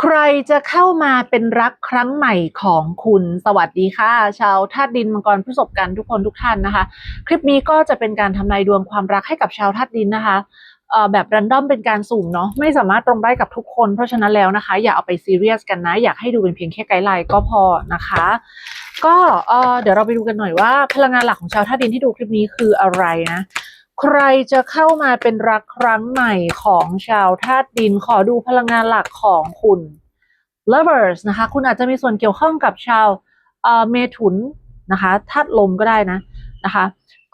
ใครจะเข้ามาเป็นรักครั้งใหม่ของคุณสวัสดีค่ะ ชาวธาตุดินมังกรผู้ประสบการณ์ทุกคนทุกท่านนะคะ คลิปนี้ก็จะเป็นการทำนายดวงความรักให้กับชาวธาตุดินนะคะเอ่อแบบรันดอมเป็นการสุ่มเนาะไม่สามารถตรงได้กับทุกคนเพราะฉะนั้นแล้วนะคะ อย่าเอาไปซีเรียสกันนะ อยากให้ดูเป็นเพียงแค่ไกด์ไลน์ก็พอนะคะ ก็เอ่อเดี๋ยวเราไปดูกันหน่อยว่า พลังงานหลักของชาวธาตุดินที่ดูคลิปนี้คืออะไรนะ ใครจะเข้ามาเป็นรักครั้งใหม่ของชาวธาตุดิน ขอดูพลังงานหลักของคุณ lovers นะคะ คุณอาจจะมีส่วนเกี่ยวข้องกับชาวเมถุนนะคะธาตุลมก็ได้นะนะคะ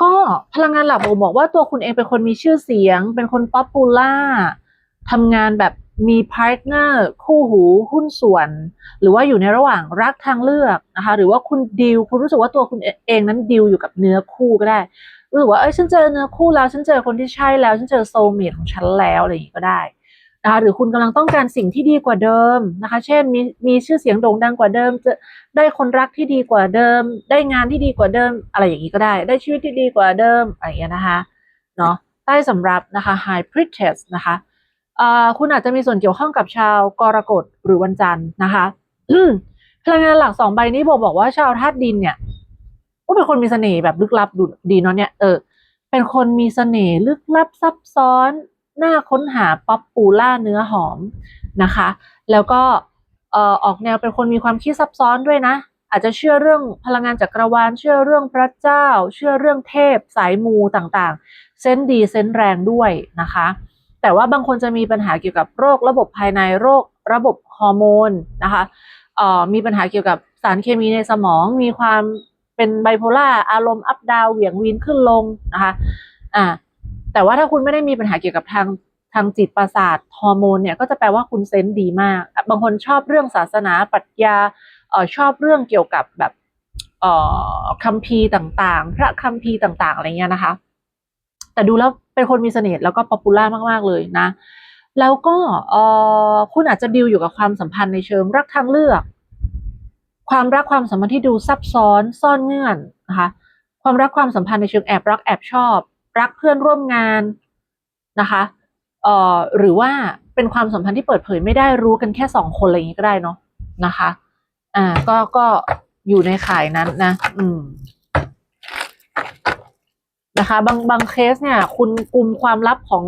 ก็พลังงานหลักบ่งบอกว่าตัวคุณเองเป็นคนมีชื่อเสียง เป็นคนป๊อปปูล่าทำงานแบบมีพาร์ทเนอร์คู่หูหุ้นส่วน หรือว่าอยู่ในระหว่างรักทางเลือกนะคะ หรือว่าคุณดิวคุณรู้สึกว่าตัวคุณเองนั้นดิวอยู่กับเนื้อคู่ก็ได้ รู้สึกว่าเอ้ยฉันเจอเนื้อคู่แล้วฉันเจอคนที่ใช่แล้วฉันเจอโซลเมทของฉันแล้วอะไรอย่างนี้ก็ได้นะคะหรือคุณกำลังต้องการสิ่งที่ดีกว่าเดิมนะคะ เช่นมีมีชื่อเสียงโด่งดังกว่าเดิม จะได้คนรักที่ดีกว่าเดิม ได้งานที่ดีกว่าเดิม อะไรอย่างนี้ก็ได้ ได้ชีวิตที่ดีกว่าเดิมอะไรอย่างเงี้ยนะคะเนาะใต้สำรับนะคะ High Priestess นะคะเอ่อคุณอาจจะมีส่วนเกี่ยวข้องกับชาวกรกฎหรือวันจันทร์นะคะพลังงานหลักสองใบนี้บอกบอกว่าชาวธาตุดินเนี่ย ก็เป็นคนมีเสน่ห์แบบลึกลับดูดีเนาะเนี่ยเออเป็นคนมีเสน่ห์ลึกลับซับซ้อนน่าค้นหาป๊อปปูล่าเนื้อหอมนะคะ แล้วก็เอ่อออกแนวเป็นคนมีความคิดซับซ้อนด้วยนะ อาจจะเชื่อเรื่องพลังงานจักรวาล เชื่อเรื่องพระเจ้า เชื่อเรื่องเทพ สายมูต่างๆ เซนดีเซนแรงด้วยนะคะ แต่ว่าบางคนจะมีปัญหาเกี่ยวกับโรคระบบภายในโรคระบบฮอร์โมนนะคะเออมีปัญหาเกี่ยวกับสารเคมีในสมอง มีความ เป็นไบโพล่าอารมณ์อัพดาวเหวี่ยงวีนขึ้นลงนะคะอ่าแต่ว่าถ้าคุณไม่ได้มีปัญหาเกี่ยวกับทางทางจิตประสาทฮอร์โมนเนี่ยก็จะแปลว่าคุณเซนส์ดีมาก บางคนชอบเรื่องศาสนาปรัชญาเออชอบเรื่องเกี่ยวกับแบบเออคัมภีร์ต่างๆ พระคัมภีร์ต่างๆอะไรเงี้ยนะคะ แต่ดูแล้วเป็นคนมีเสน่ห์แล้วก็ป๊อปปูล่ามากๆเลยนะ แล้วก็เออคุณอาจจะดิวอยู่กับความสัมพันธ์ในเชิงรักทางเลือก ความรักความสัมพันธ์ที่ดูซับซ้อนซ่อนเงื่อนนะคะความรักความสัมพันธ์ในเชิงแอบรักแอบชอบ รักเพื่อนร่วมงานนะคะเอ่อหรือว่าเป็นความสัมพันธ์ที่เปิดเผยไม่ได้รู้กันแค่สองคนอะไรอย่างนี้ก็ได้เนาะนะคะอ่าก็ก็อยู่ในข่ายนั้นนะ อืมนะคะบางบางเคสเนี่ย คุณกลุ่มความลับของ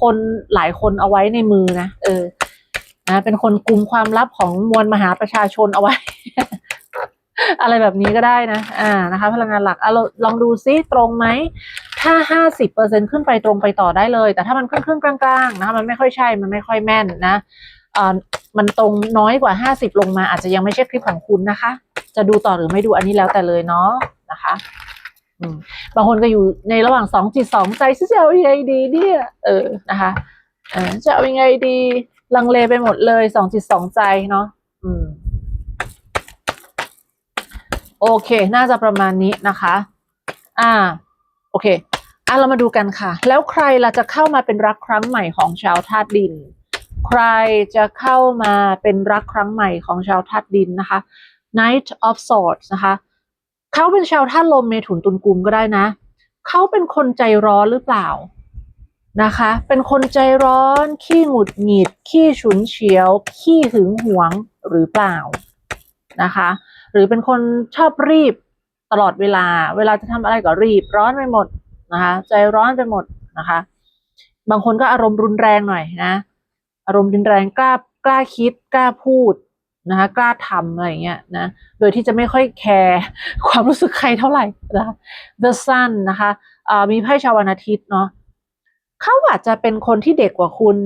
คนหลายคนเอาไว้ในมือนะเออ นะเป็นคนกลุ่มความลับของมวลมหาประชาชนเอาไว้ อะไรแบบนี้ก็ได้นะอ่านะคะ พลังงานหลักอะเราลองดูซิตรงไหมถ้าห้าสิบเปอร์เซ็นขึ้นไปตรงไปต่อได้เลย แต่ถ้ามันครึ่งครึ่งๆกลางๆนะคะมันไม่ค่อยใช่มันไม่ค่อยแม่นนะอ่ามันตรงน้อยกว่าห้าสิบลงมา อาจจะยังไม่ใช่คลิปของคุณนะคะ จะดูต่อหรือไม่ดูอันนี้แล้วแต่เลยเนาะนะคะบางคนก็อยู่ในระหว่างสองจิตสองใจจะเอายังไงดีเนี่ย เออนะคะ เออจะเอายังไงดี ลังเลไปหมดเลยสองจิตสองใจเนาะอืมโอเค น่าจะประมาณนี้นะคะ อ่า โอเค อะ เรามาดูกันค่ะ แล้วใครล่ะจะเข้ามาเป็นรักครั้งใหม่ของชาวธาตุดิน ใครจะเข้ามาเป็นรักครั้งใหม่ของชาวธาตุดินนะคะ Knight of Swords นะคะ เขาเป็นชาวธาตุลมเมถุนตุลกุมก็ได้นะ เขาเป็นคนใจร้อนหรือเปล่า นะคะ เป็นคนใจร้อน ขี้หงุดหงิด ขี้ฉุนเฉียว ขี้หึงหวงหรือเปล่านะคะ หรือเป็นคนชอบรีบตลอดเวลา เวลาจะทำอะไรก็รีบร้อนไปหมดนะคะ ใจร้อนไปหมดนะคะ บางคนก็อารมณ์รุนแรงหน่อยนะ อารมณ์รุนแรงกล้ากล้าคิดกล้าพูดนะคะกล้าทำอะไรอย่างเงี้ยนะ โดยที่จะไม่ค่อยแคร์ความรู้สึกใครเท่าไหร่นะคะ The Sun นะคะมีไพ่ชาววันอาทิตย์เนาะ เขาอาจจะเป็นคนที่เด็กกว่าคุณ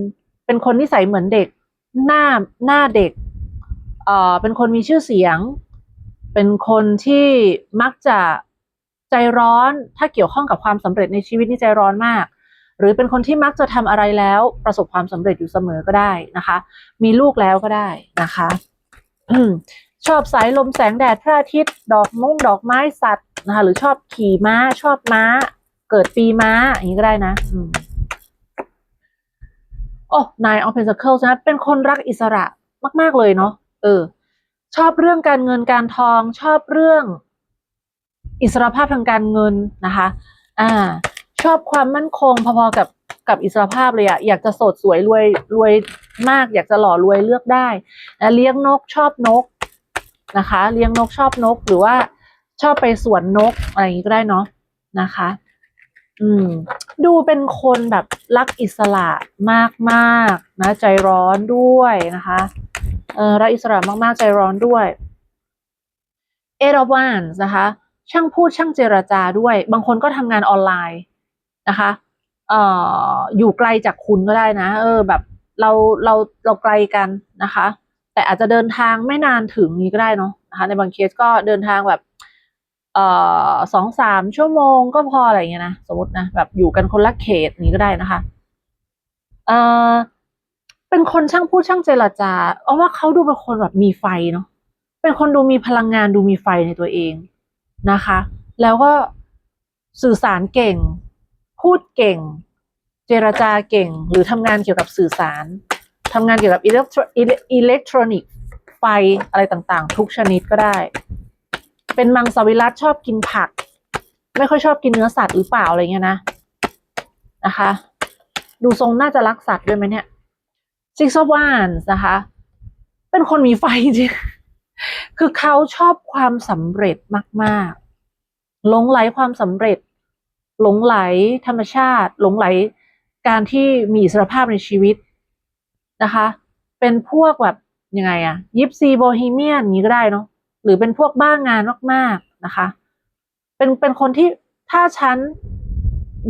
เป็นคนนิสัยเหมือนเด็ก หน้าหน้าเด็ก เอ่อ เป็นคนมีชื่อเสียง เป็นคนที่มักจะใจร้อน ถ้าเกี่ยวข้องกับความสำเร็จในชีวิตนี่ใจร้อนมาก หรือเป็นคนที่มักจะทำอะไรแล้ว ประสบความสำเร็จอยู่เสมอก็ได้นะคะ มีลูกแล้วก็ได้นะคะชอบสายลมแสงแดดพระอาทิตย์ ดอกมุ้งดอกไม้สัตว์นะคะ หรือชอบขี่ม้า ชอบม้า เกิดปีม้าอย่างนี้ก็ได้นะ อืม โอ้นายออฟเพนซัคเคิลนะเป็นคนรักอิสระมาก ๆ เลยเนาะเออ ชอบเรื่องการเงินการทอง ชอบเรื่อง อิสรภาพทางการเงินนะคะ อ่า ชอบความมั่นคงพอๆกับกับอิสรภาพเลยอะอยากจะโสดสวยรวยรวยมาก อยากจะหล่อรวยเลือกได้นะเลี้ยงนกชอบนกนะคะ เลี้ยงนกชอบนกหรือว่าชอบไปสวนนกอะไรอย่างนี้ก็ได้เนาะนะคะ อืม ดูเป็นคนแบบ รักอิสระมากๆนะใจร้อนด้วยนะคะเออรักอิสระมากๆใจร้อนด้วยเอรวานนะคะ ช่างพูดช่างเจรจาด้วย บางคนก็ทำงานออนไลน์นะคะเอ่ออยู่ไกลจากคุณก็ได้นะ เออ แบบเราเราเราไกลกันนะคะ แต่อาจจะเดินทางไม่นานถึงนี้ก็ได้เนาะนะคะ ในบางเคสก็เดินทางแบบ เอ่อสองสามชั่วโมงก็พออะไรเงี้ยนะสมมตินะแบบอยู่กันคนละเขตนี้ก็ได้นะคะเอ่อเป็นคนช่างพูดช่างเจรจาเอาว่าเขาดูเป็นคนแบบมีไฟเนาะเป็นคนดูมีพลังงานดูมีไฟในตัวเองนะคะ แล้วก็สื่อสารเก่ง พูดเก่ง เจรจาเก่ง หรือทำงานเกี่ยวกับสื่อสารทำงานเกี่ยวกับอิเล็กทรอนิกส์ไฟอะไรต่างๆ ทุกชนิดก็ได้ เป็นมังสวิรัตชอบกินผัก ไม่ค่อยชอบกินเนื้อสัตว์หรือเปล่าอะไรเงี้ยนะนะคะ ดูทรงน่าจะรักสัตว์ด้วยไหมเนี่ย Six of Wands นะคะ เป็นคนมีไฟจริงคือเขาชอบความสำเร็จมาก ๆ หลงไหลความสำเร็จ หลงไหลธรรมชาติ หลงไหลการที่มีอิสรภาพในชีวิตนะคะ เป็นพวกแบบยังไงอะยิปซีโบฮีเมียนนี้ก็ได้เนาะ หรือเป็นพวกบ้างงานมาก ๆนะคะ เป็นเป็นคนที่ถ้าฉัน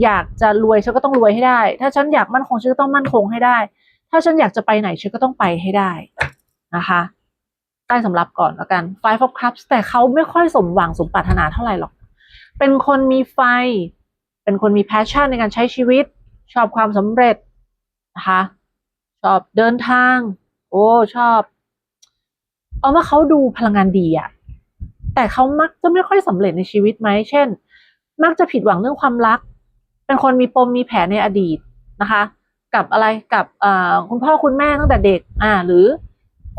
อยากจะรวยฉันก็ต้องรวยให้ได้ ถ้าฉันอยากมั่นคงฉันก็ต้องมั่นคงให้ได้ ถ้าฉันอยากจะไปไหนฉันก็ต้องไปให้ได้นะคะใต้สำรับก่อนแล้วกัน Five of Cups แต่เขาไม่ค่อยสมหวังสมปรารถนาเท่าไหร่หรอก เป็นคนมีไฟ เป็นคนมี passion ในการใช้ชีวิต ชอบความสำเร็จนะคะ ชอบเดินทาง โอ้ ชอบ เอาว่าเขาดูพลังงานดีอะแต่เขามักจะไม่ค่อยสำเร็จในชีวิตไหม เช่น มักจะผิดหวังเรื่องความรัก เป็นคนมีปมมีแผลในอดีตนะคะ กับอะไรกับคุณพ่อคุณแม่ตั้งแต่เด็กอ่าหรือ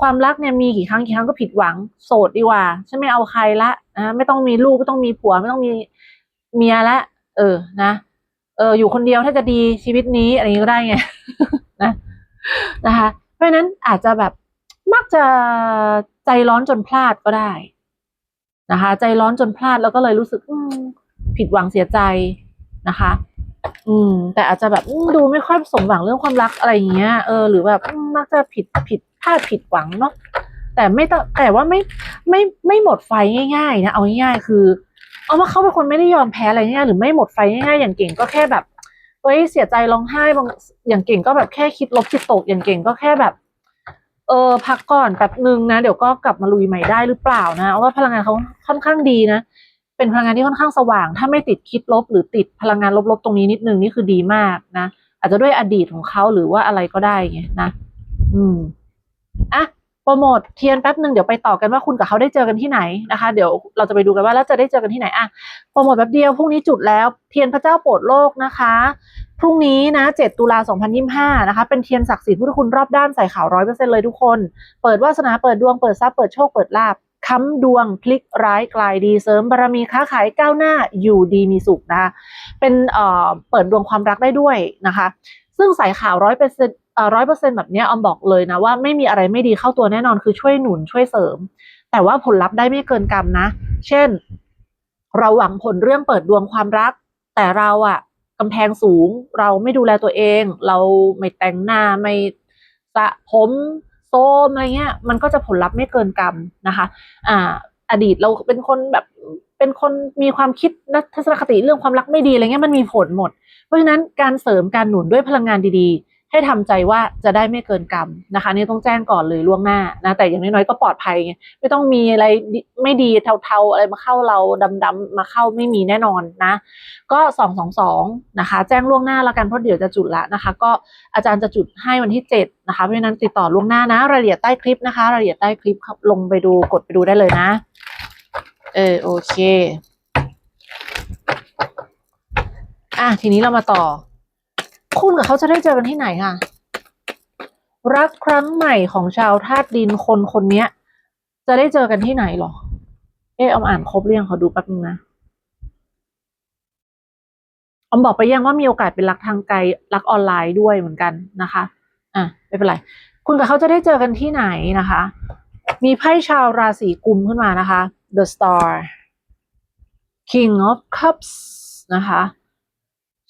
ความรักเนี่ยมีกี่ครั้งกี่ครั้งก็ผิดหวัง โสดดีกว่าฉันไม่เอาใครละนะไม่ต้องมีลูกไม่ต้องมีผัวไม่ต้องมีเมียละ เออนะ เอออยู่คนเดียวถ้าจะดีชีวิตนี้อะไรอย่างนี้ก็ได้ไงนะนะคะ เพราะฉะนั้นอาจจะแบบ มักจะใจร้อนจนพลาดก็ได้นะคะ ใจร้อนจนพลาดแล้วก็เลยรู้สึกผิดหวังเสียใจนะคะ อืม แต่อาจจะแบบดูไม่ค่อยสมหวังเรื่องความรักอะไรอย่างเงี้ยเออหรือแบบมักจะผิดผิดพลาดผิดหวังเนาะแต่ไม่ต้องแต่ว่าไม่ไม่ไม่หมดไฟง่ายๆนะเอาง่ายๆคือ เอาว่าเขาเป็นคนไม่ได้ยอมแพ้อะไรง่ายหรือไม่หมดไฟง่ายๆอย่างเก่งก็แค่แบบเฮ้ยเสียใจร้องไห้บางอย่างเก่งก็แบบแค่คิดลบคิดตกอย่างเก่งก็แค่แบบ ออพักก่อนแป๊บนึงนะ เดี๋ยวก็กลับมาลุยใหม่ได้หรือเปล่านะว่าพลังงานเขาค่อนข้างดีนะ เป็นพลังงานที่ค่อนข้างสว่าง ถ้าไม่ติดคิดลบ หรือติดพลังงานลบๆตรงนี้นิดนึงนี่คือดีมากนะ อาจจะด้วยอดีตของเขาหรือว่าอะไรก็ได้ไงนะ อืมอะ โปรโมทเทียนแป๊บหนึ่งเดี๋ยวไปต่อกันว่าคุณกับเขาได้เจอกันที่ไหนนะคะ เดี๋ยวเราจะไปดูกันว่าแล้วจะได้เจอกันที่ไหนอะโปรโมทแป๊บเดียวพรุ่งนี้จุดแล้วเทียนพระเจ้าโปรดโลกนะคะพรุ่งนี้นะ7ตุลา2025นะคะเป็นเทียนศักดิ์สิทธิ์พุทธคุณรอบด้านใส่ขาวร้อยเปอร์เซ็นต์เลยทุกคน เปิดวาสนาเปิดดวงเปิดทรัพย์เปิดโชคเปิดลาบค้ำดวงพลิกร้ายกลายดีเสริมบารมีค้าขายก้าวหน้าอยู่ดีมีสุขนะคะเป็นเอ่อเปิดดวงความรักได้ด้วยนะคะ ซึ่งใส่ขาวร้อยเปอร์เซ็นต์ ร้อยเปอร์เซ็นแบบนี้ออมบอกเลยนะว่าไม่มีอะไรไม่ดีเข้าตัวแน่นอนคือช่วยหนุนช่วยเสริม แต่ว่าผลลัพธ์ได้ไม่เกินกรรมนะ เช่น เราหวังผลเรื่องเปิดดวงความรัก แต่เราอะกำแพงสูง เราไม่ดูแลตัวเอง เราไม่แต่งหน้าไม่สระผมโซมอะไรเงี้ย มันก็จะผลลัพธ์ไม่เกินกรรมนะคะ อ่า อดีตเราเป็นคนแบบเป็นคนมีความคิดนัทัศนคติเรื่องความรักไม่ดีอะไรเงี้ยมันมีผลหมด เพราะฉะนั้นการเสริมการหนุนด้วยพลังงานดีๆ ให้ทำใจว่าจะได้ไม่เกินกรรมนะคะนี่ต้องแจ้งก่อนเลยล่วงหน้านะแต่อย่างน้อยๆก็ปลอดภัยไงไม่ต้องมีอะไรไม่ดีเทาๆอะไรมาเข้าเราดำๆมาเข้าไม่มีแน่นอนนะ ก็สองสองสองนะคะแจ้งล่วงหน้าแล้วกันเพราะเดี๋ยวจะจุดละนะคะ ก็อาจารย์จะจุดให้วันที่เจ็ดนะคะเพราะฉะนั้นติดต่อล่วงหน้านะ รายละเอียดใต้คลิปนะคะ รายละเอียดใต้คลิปลงไปดูกดไปดูได้เลยนะเออโอเค อะทีนี้เรามาต่อ คุณกับเขาจะได้เจอกันที่ไหนคะรักครั้งใหม่ของชาวธาตุดินคนคนนี้จะได้เจอกันที่ไหนหรอ เอออมอ่านครบเรียงขอดูแป๊บนึงนะอมบอกไปยังว่ามีโอกาสเป็นรักทางไกลรักออนไลน์ด้วยเหมือนกันนะคะ อะไม่เป็นไร คุณกับเขาจะได้เจอกันที่ไหนนะคะ มีไพ่ชาวราศีกุมขึ้นมานะคะ The Star King of Cups นะคะ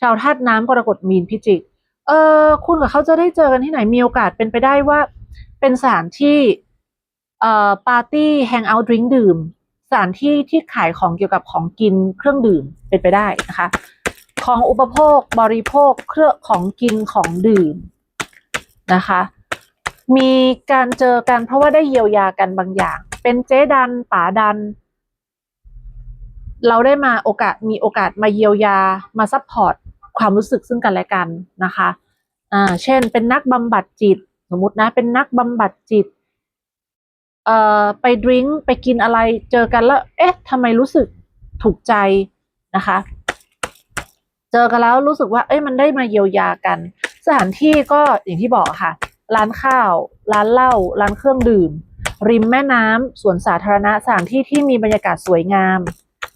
าวธาตุน้ำกรกฎมีนพิจิก เออคุณกับเขาจะได้เจอกันที่ไหนมีโอกาสเป็นไปได้ว่า เป็นสถานที่เอ่อปาร์ตี้แฮงเอาท์ดริงดื่มสถานที่ที่ขายของเกี่ยวกับของกินเครื่องดื่มเป็นไปได้นะคะ ของอุปโภคบริโภคเครื่องของกินของดื่มนะคะ มีการเจอกันเพราะว่าได้เยียวยากันบางอย่าง เป็นเจ๊ดันป๋าดันเราได้มาโอกาสมีโอกาสมาเยียวยามาซัพพอร์ต ความรู้สึกซึ่งกันและกันนะคะอ่าเช่น เป็นนักบำบัดจิต สมมตินะ เป็นนักบำบัดจิตเอ่อไปดริงก์ไปกินอะไรเจอกันแล้ว เอ๊ะทำไมรู้สึกถูกใจนะคะ เจอกันแล้วรู้สึกว่า เอ้ยมันได้มาเยียวยากัน สถานที่ก็อย่างที่บอกค่ะ ร้านข้าว ร้านเหล้าร้านเครื่องดื่ม ริมแม่น้ำสวนสาธารณะสถานที่ที่มีบรรยากาศสวยงาม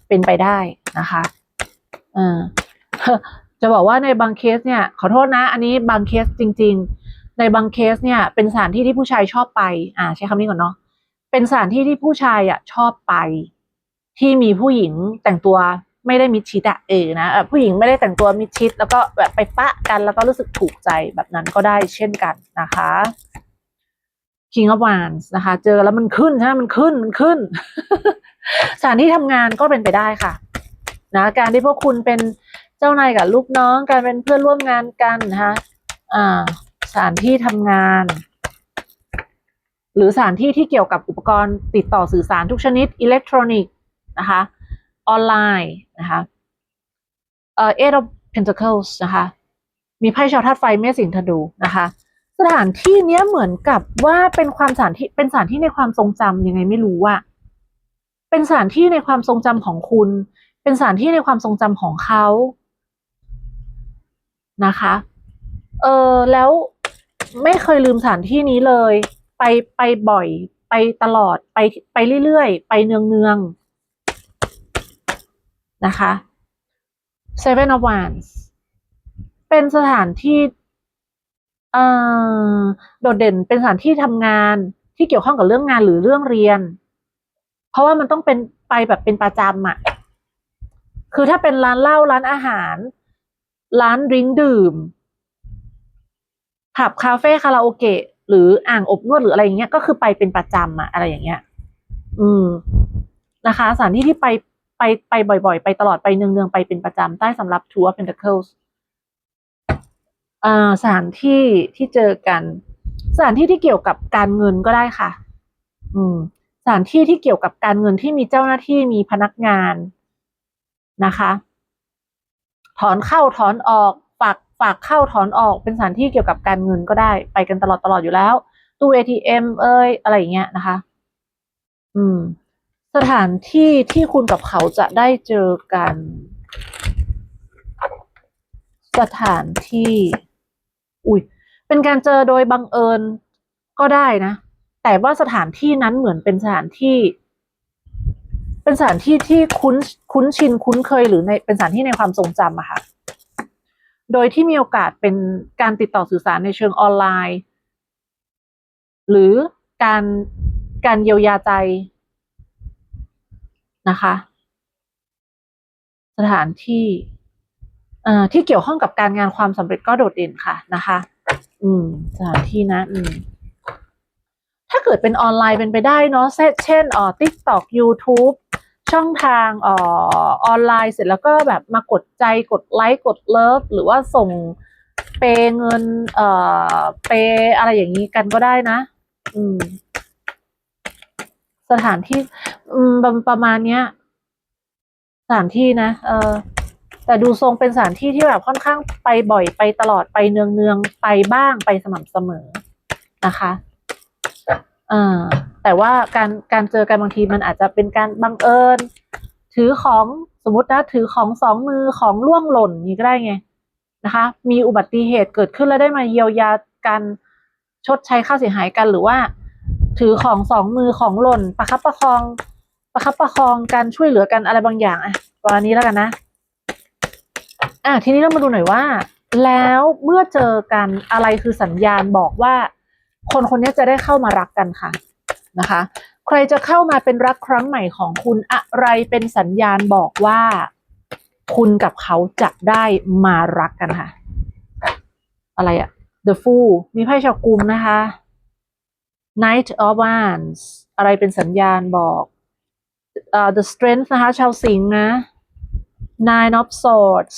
เป็นไปได้นะคะอ่า จะบอกว่าในบางเคสเนี่ยขอโทษนะ อันนี้บางเคสจริง ๆ ในบางเคสเนี่ย เป็นสถานที่ที่ผู้ชายชอบไป อ่า ใช้คำนี้ก่อนเนาะเป็นสถานที่ที่ผู้ชายอะชอบไป ที่มีผู้หญิงแต่งตัวไม่ได้มิดชิดอะเออนะผู้หญิงไม่ได้แต่งตัวมิดชิด แล้วก็แบบไปปะกันแล้วก็รู้สึกถูกใจแบบนั้นก็ได้เช่นกันนะคะ King of Wands นะคะ เจอแล้วมันขึ้นใช่ไหมมันขึ้นมันขึ้น สถานที่ทำงานก็เป็นไปได้ค่ะ นะ การที่พวกคุณเป็น เจ้านายกับลูกน้องการเป็นเพื่อนร่วมงานกันนะคะอ่าสถานที่ทำงาน หรือสถานที่ที่เกี่ยวกับอุปกรณ์ติดต่อสื่อสารทุกชนิดอิเล็กทรอนิกส์นะคะออนไลน์นะคะเอ่อ eight of pentacles นะคะมีไพ่ชาวธาตุไฟเมษสิงธนูนะคะสถานที่เนี้ยเหมือนกับว่าเป็นความสถานที่เป็นสถานที่ในความทรงจำยังไงไม่รู้อะเป็นสถานที่ในความทรงจำของคุณ เป็นสถานที่ในความทรงจำของเขา นะคะ เออแล้วไม่เคยลืมสถานที่นี้เลย ไปไปบ่อย ไปตลอดไปไปเรื่อยๆ ไปเนืองๆ นะคะ Seven of Wands เป็นสถานที่เออโดดเด่นเป็นสถานที่ทำงานที่เกี่ยวข้องกับเรื่องงานหรือเรื่องเรียน เพราะว่ามันต้องเป็นไปแบบเป็นประจำอะคือถ้าเป็นร้านเหล้าร้านอาหาร ร้านดริงดื่มผับคาเฟ่คาราโอเกะหรืออ่างอบนวดหรืออะไรอย่างเงี้ยก็คือไปเป็นประจำอะอะไรอย่างเงี้ย อืมนะคะสถานที่ที่ไปไปไปบ่อย ๆ ไปตลอดไปเนืองๆไปเป็นประจำใต้สำหรับ Two of Pentacles อ่าสถานที่ที่เจอกัน สถานที่ที่เกี่ยวกับการเงินก็ได้ค่ะ อืม สถานที่ที่เกี่ยวกับการเงินที่มีเจ้าหน้าที่มีพนักงานนะคะ ถอนเข้าถอนออกฝากฝากเข้าถอนออกเป็นสถานที่เกี่ยวกับการเงินก็ได้ไปกันตลอดตลอดอยู่แล้ว ตู้ ATM เอ้ยอะไรอย่างเงี้ยนะคะ อืม สถานที่ที่คุณกับเขาจะได้เจอกัน สถานที่ อุ้ยเป็นการเจอโดยบังเอิญก็ได้นะ แต่ว่าสถานที่นั้นเหมือนเป็นสถานที่ เป็นสถานที่ที่คุ้น คุ้นชินคุ้นเคยหรือในเป็นสถานที่ในความทรงจำอะค่ะ โดยที่มีโอกาสเป็นการติดต่อสื่อสารในเชิงออนไลน์ หรือการการเยียวยาใจนะคะ สถานที่ที่เกี่ยวข้องกับการงานความสำเร็จก็โดดเด่นค่ะนะคะ อืม สถานที่นะ อืม ถ้าเกิดเป็นออนไลน์เป็นไปได้เนาะเช่นเช่นเอ่อ TikTok YouTube ช่องทางอ่อออนไลน์เสร็จแล้วก็แบบมากดใจกดไลค์กดเลิฟหรือว่าส่งเปย์เงิน เอ่อเปย์อะไรอย่างนี้กันก็ได้นะ อืม สถานที่ อืมประประมาณเนี้ย สถานที่นะเออแต่ดูทรงเป็นสถานที่ที่แบบค่อนข้างไปบ่อยไปตลอดไปเนืองเนืองๆไปบ้างไปสม่ำเสมอนะคะ อ่าแต่ว่าการการเจอกันบางทีมันอาจจะเป็นการบังเอิญ ถือของสมมตินะถือของสองมือของล่วงหล่นนี่ก็ได้ไงนะคะ มีอุบัติเหตุเกิดขึ้นแล้วได้มาเยียวยากันชดใช้ค่าเสียหายกันหรือว่า ถือของสองมือของหล่นประคับประคอง ประคับประคองการช่วยเหลือกันอะไรบางอย่างอะประมาณนี้แล้วกันนะอะทีนี้เรามาดูหน่อยว่า แล้วเมื่อเจอกันอะไรคือสัญญาณบอกว่า คนคนนี้จะได้เข้ามารักกันค่ะนะคะ ใครจะเข้ามาเป็นรักครั้งใหม่ของคุณอะไรเป็นสัญญาณบอกว่า คุณกับเขาจะได้มารักกันค่ะ อะไรอะ The Fool มีไพ่ชาวกุมนะคะ Knight of Wands อะไรเป็นสัญญาณบอกเอ่อ The Strength นะคะ ชาวสิงห์นะ Nine of Swords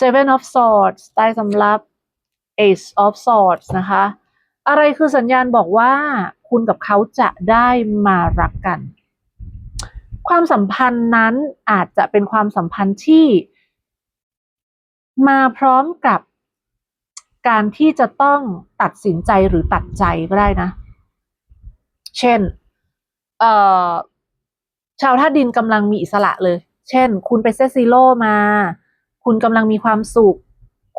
Seven of Swords ใต้สำรับ Ace of Swords นะคะ อะไรคือสัญญาณบอกว่าคุณกับเขาจะได้มารักกัน ความสัมพันธ์นั้นอาจจะเป็นความสัมพันธ์ที่ มาพร้อมกับการที่จะต้องตัดสินใจหรือตัดใจก็ได้นะ เช่น เอ่อ ชาวธาดินกำลังมีอิสระเลย เช่น คุณไปเซซีโรมา คุณกำลังมีความสุข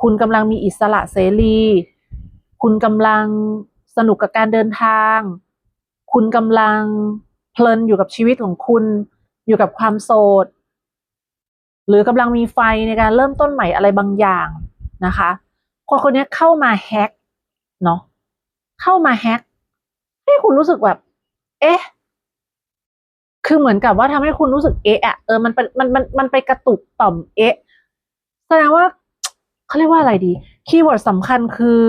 คุณกำลังมีอิสระเสรี คุณกำลังสนุกกับการเดินทาง คุณกำลังเพลินอยู่กับชีวิตของคุณ อยู่กับความโสด หรือกำลังมีไฟในการเริ่มต้นใหม่อะไรบางอย่างนะคะ คนคนนี้เข้ามาแฮกเนาะ เข้ามาแฮกให้คุณรู้สึกแบบ เอ๊ะ คือเหมือนกับว่าทำให้คุณรู้สึกเอ๊ะอะเออ มันเป็นมันมันมันไปกระตุกต่อมเอ๊ะ แสดงว่า เขาเรียกว่าอะไรดี คีย์เวิร์ดสำคัญคือ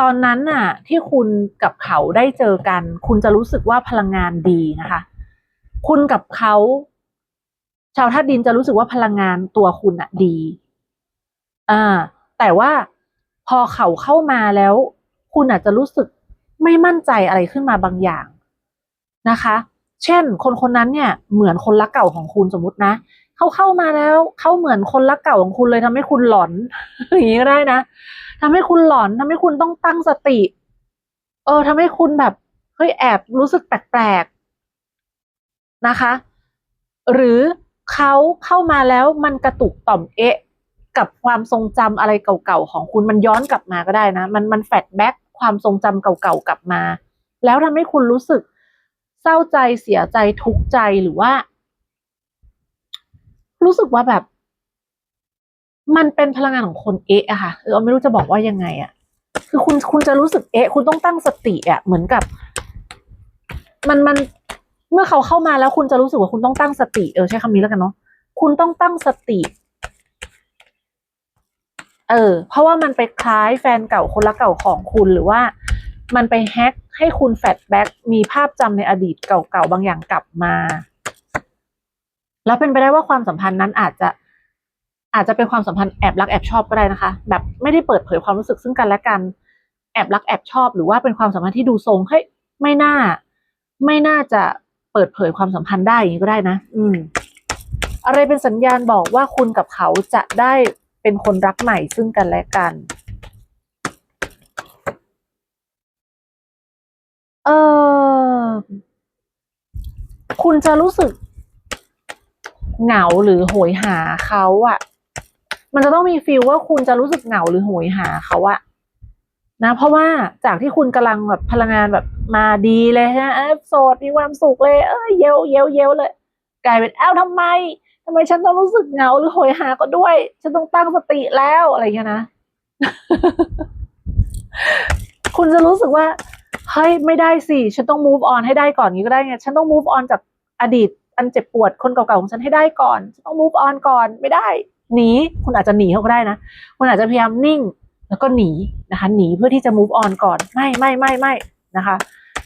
ตอนนั้นน่ะ ที่คุณกับเขาได้เจอกัน คุณจะรู้สึกว่าพลังงานดีนะคะ คุณกับเขา ชาวธาตุดินจะรู้สึกว่าพลังงานตัวคุณอะดี อ่า แต่ว่าพอเขาเข้ามาแล้ว คุณอาจจะรู้สึกไม่มั่นใจอะไรขึ้นมาบางอย่างนะคะ เช่น คนคนนั้นเนี่ยเหมือนคนรักเก่าของคุณสมมตินะ เขาเข้ามาแล้วเขาเหมือนคนรักเก่าของคุณเลยทำให้คุณหลอนอย่างนี้ก็ได้นะทำให้คุณหลอนทำให้คุณต้องตั้งสติ เออทำให้คุณแบบเฮ้ยแอบรู้สึกแปลกๆนะคะ หรือเขาเข้ามาแล้วมันกระตุกต่อมเอ๊ะ กับความทรงจำอะไรเก่าๆของคุณมันย้อนกลับมาก็ได้นะ มันมันแฟลชแบ็กความทรงจำเก่าๆกลับมา แล้วทำให้คุณรู้สึกเศร้าใจเสียใจทุกข์ใจหรือว่า รู้สึกว่าแบบ มันเป็นพลังงานของคนเอะอะค่ะเออไม่รู้จะบอกว่ายังไงอะคือคุณคุณจะรู้สึกเอะคุณต้องตั้งสติอะเหมือนกับ มันมันเมื่อเขาเข้ามาแล้วคุณจะรู้สึกว่าคุณต้องตั้งสติเออใช้คำนี้แล้วกันเนาะคุณต้องตั้งสติ เออ เพราะว่ามันไปคล้ายแฟนเก่าคนรักเก่าของคุณหรือว่า มันไปแฮ็กให้คุณแฟลชแบ็กมีภาพจำในอดีตเก่าๆบางอย่างกลับมา แล้วเป็นไปได้ว่าความสัมพันธ์นั้นอาจจะอาจจะเป็นความสัมพันธ์แอบรักแอบชอบก็ได้นะคะ แบบไม่ได้เปิดเผยความรู้สึกซึ่งกันและกัน แอบรักแอบชอบ หรือว่าเป็นความสัมพันธ์ที่ดูทรงเฮ้ยไม่น่า ไม่น่าจะเปิดเผยความสัมพันธ์ได้อย่างนี้ก็ได้นะ อืม อะไรเป็นสัญญาณบอกว่าคุณกับเขาจะได้เป็นคนรักใหม่ซึ่งกันและกัน เออคุณจะรู้สึก เหงาหรือโหยหาเขาอะมันจะต้องมีฟีลว่าคุณจะรู้สึกเหงาหรือโหยหาเขาอะนะ เพราะว่าจากที่คุณกำลังแบบพลังงานแบบมาดีเลยฮะเอ้ยโสดมีความสุขเลย เอ้ยเยลเยลเยลเลย กลายเป็นเอ้าวทำไมทำไมฉันต้องรู้สึกเหงาหรือโหยหาก็ด้วย ฉันต้องตั้งสติแล้วอะไรเงี้ยนะ คุณจะรู้สึกว่าเฮ้ยไม่ได้สิ ฉันต้อง move on ให้ได้ก่อนนี้ก็ได้ไง ฉันต้อง move on จากอดีต อันเจ็บปวดคนเก่าๆของฉันให้ได้ก่อนฉันต้อง move on ก่อนไม่ได้หนีคุณอาจจะหนีเขาก็ได้นะคุณอาจจะพยายามนิ่งแล้วก็หนีนะคะหนีเพื่อที่จะ move on ก่อนไม่ไม่ไม่ไม่นะคะ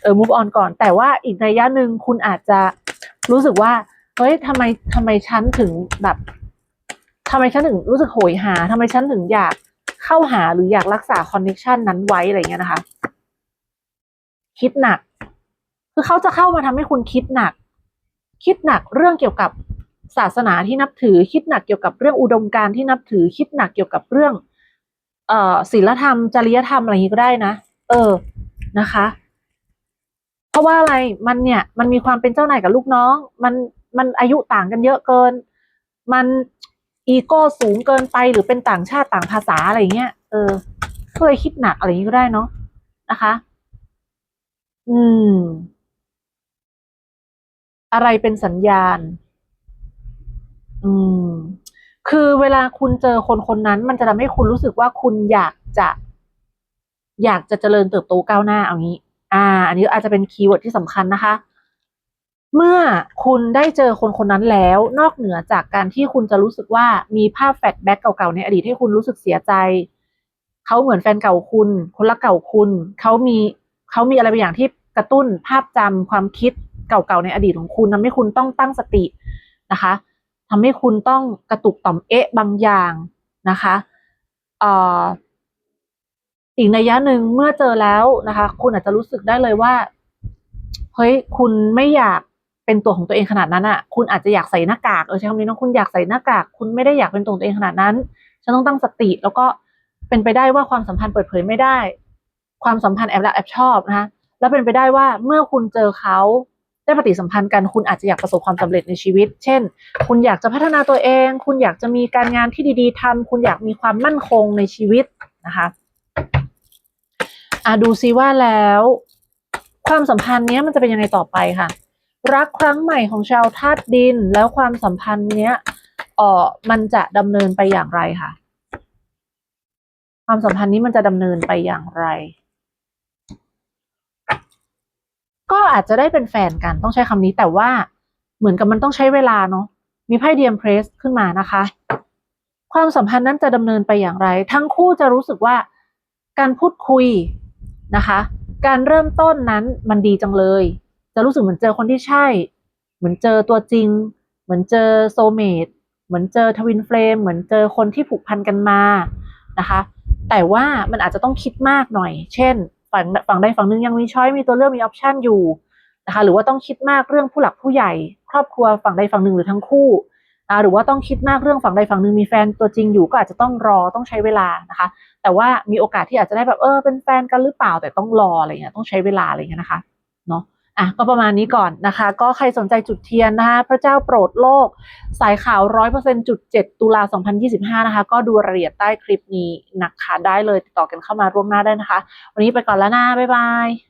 เออ move on ก่อน แต่ว่าอีกระยะหนึ่งคุณอาจจะรู้สึกว่าเฮ้ยทำไมทำไมฉันถึงแบบทำไมฉันถึงรู้สึกโหยหาทำไมฉันถึงอยากเข้าหาหรืออยากรักษาคอนเน t ชันนั้นไว้อะไรเงี้ยนะคะ คิดหนัก คือเขาจะเข้ามาทำให้คุณคิดหนัก คิดหนักเรื่องเกี่ยวกับศาสนาที่นับถือ คิดหนักเกี่ยวกับเรื่องอุดมการณ์ที่นับถือ คิดหนักเกี่ยวกับเรื่องเอ่อศีลธรรม จริยธรรมอะไรอย่างนี้ก็ได้นะ เออนะคะ เพราะว่าอะไรมันเนี่ยมันมีความเป็นเจ้านายกับลูกน้อง มันมันอายุต่างกันเยอะเกิน มันอีโก้สูงเกินไปหรือเป็นต่างชาติต่างภาษาอะไรอย่างเงี้ยเออก็เลยคิดหนักอะไรอย่างนี้ก็ได้เนาะนะคะ อืม อะไรเป็นสัญญาณ อืม คือเวลาคุณเจอคนคนนั้น มันจะทำให้คุณรู้สึกว่าคุณอยากจะ อยากจะเจริญเติบโตก้าวหน้าเอางี้ อ่า อันนี้อาจจะเป็นคีย์เวิร์ดที่สำคัญนะคะ เมื่อคุณได้เจอคนคนนั้นแล้ว นอกเหนือจากการที่คุณจะรู้สึกว่ามีภาพแฟลชแบ็กเก่าๆในอดีตให้คุณรู้สึกเสียใจ เขาเหมือนแฟนเก่าคุณ คนรักเก่าคุณ เขามี เขามีอะไรบางอย่างที่กระตุ้นภาพจำความคิด เก่าๆในอดีตของคุณทำให้คุณต้องตั้งสตินะคะทำให้คุณต้องกระตุกต่อมเอ๊ะบางอย่างนะคะออีกในยะหนึ่งเมื่อเจอแล้วนะคะ คุณอาจจะรู้สึกได้เลยว่าเฮ้ยคุณไม่อยากเป็นตัวของตัวเองขนาดนั้นอะ่ะ คุณอาจจะอยากใส่หน้ากากเออใช้คำนี้เนะคุณอยากใส่หน้ากาก คุณไม่ได้อยากเป็นตัวของตัวเองขนาดนั้นฉันต้องตั้งสติ แล้วก็เป็นไปได้ว่าความสัมพันธ์เปิดเผยไม่ได้ ความสัมพันธ์แอบรักแอบชอบนะคะแล้วเป็นไปได้ว่าเมื่อคุณเจอเขา ได้ปฏิสัมพันธ์กันคุณอาจจะอยากประสบความสำเร็จในชีวิต เช่น คุณอยากจะพัฒนาตัวเอง คุณอยากจะมีการงานที่ดี ๆทำคุณอยากมีความมั่นคงในชีวิตนะคะอะดูซิว่าแล้ว ความสัมพันธ์เนี้ยมันจะเป็นยังไงต่อไปค่ะ รักครั้งใหม่ของชาวธาตุดิน แล้วความสัมพันธ์เนี้ยเออมันจะดำเนินไปอย่างไรค่ะ ความสัมพันธ์นี้มันจะดำเนินไปอย่างไร ก็อาจจะได้เป็นแฟนกันต้องใช้คำนี้แต่ว่าเหมือนกับมันต้องใช้เวลาเนาะมีไพ่เดียมเพรสขึ้นมานะคะ ความสัมพันธ์นั้นจะดำเนินไปอย่างไร ทั้งคู่จะรู้สึกว่าการพูดคุยนะคะ การเริ่มต้นนั้นมันดีจังเลย จะรู้สึกเหมือนเจอคนที่ใช่ เหมือนเจอตัวจริง เหมือนเจอโซเมตเหมือนเจอทวินเฟลมเหมือนเจอคนที่ผูกพันกันมานะคะ แต่ว่ามันอาจจะต้องคิดมากหน่อย เช่น ฝั่งฝั่งใดฝั่งหนึ่งยังมีช้อยมีตัวเลือกมีออปชันอยู่นะคะหรือว่าต้องคิดมากเรื่องผู้หลักผู้ใหญ่ ครอบครัวฝั่งใดฝั่งหนึ่งหรือทั้งคู่อ่าหรือว่าต้องคิดมากเรื่องฝั่งใดฝั่งหนึ่งมีแฟนตัวจริงอยู่ก็อาจจะต้องรอต้องใช้เวลานะคะ แต่ว่ามีโอกาสที่อาจจะได้แบบเออเป็นแฟนกันหรือเปล่าแต่ต้องรออะไรเงี้ยต้องใช้เวลาอะไรเงี้ยนะคะ อะก็ประมาณนี้ก่อนนะคะ ก็ใครสนใจจุดเทียนนะคะพระเจ้าโปรดโลก สายข่าวร้อยเปอร์เซ็นจุดเจ็ดตุลาสองพันยี่สิบห้านะคะ ก็ดูรายละเอียดใต้คลิปนี้นะคะได้เลยติดต่อกันเข้ามาร่วมหน้าได้นะคะ วันนี้ไปก่อนแล้วนะบ๊ายบาย